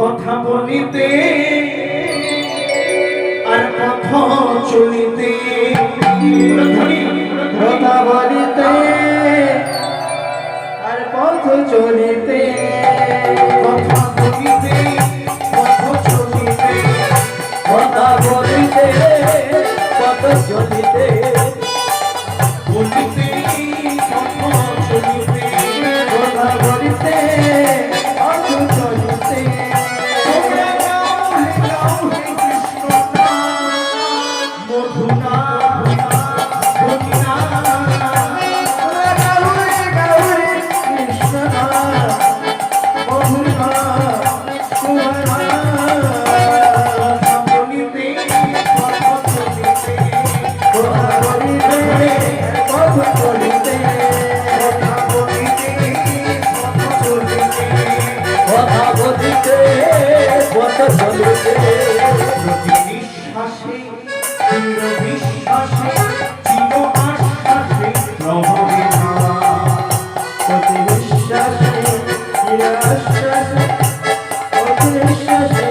কথা বলিতে আর কথা চলিতে কথা বলিতে আর পথ চলিতে, কথা বলিতে কথা চলিতে, কথা পথ চলিতে। পথ চলিতে প্রতি নিঃশ্বাসে দৃঢ় বিশ্বাসে চির আশ্বাসে প্রভবে প্রতি বিশ্বাসে নিরাশ্বাসে প্রতি বিশ্বাসে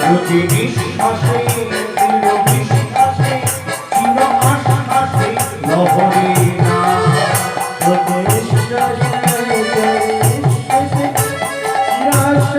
প্রতি নিঃশ্বাসে দৃঢ় বিশ্বাসে চির আশ্বাসে প্রভবে প্রতি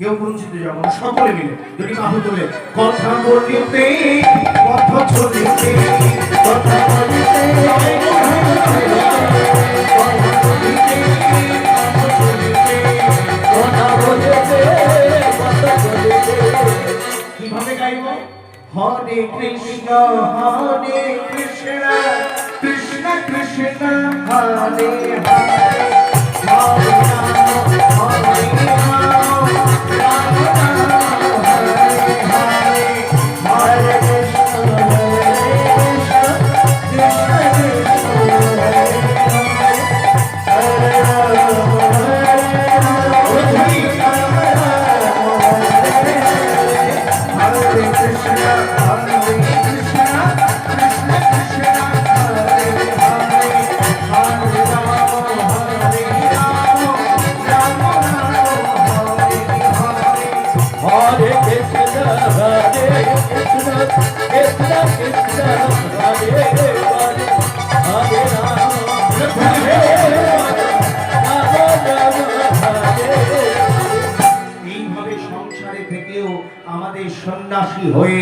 কেউ পরিচিত যেমন সকলে মিলে। দুটি বাহু তুলে কথা বলিতে, কথা চলিতে, কথা বলিতে কীভাবে গাইব? হরে কৃষ্ণ হরে কৃষ্ণ কৃষ্ণ কৃষ্ণ, হরে হরে। হরে কৃষ্ণ সন্ন্যাসী হয়ে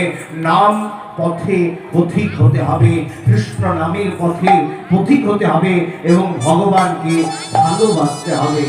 নাম পথে পথিক হতে হবে, কৃষ্ণ নামের পথে পথিক হতে হবে এবং ভগবানকে ভালোবাসতে হবে।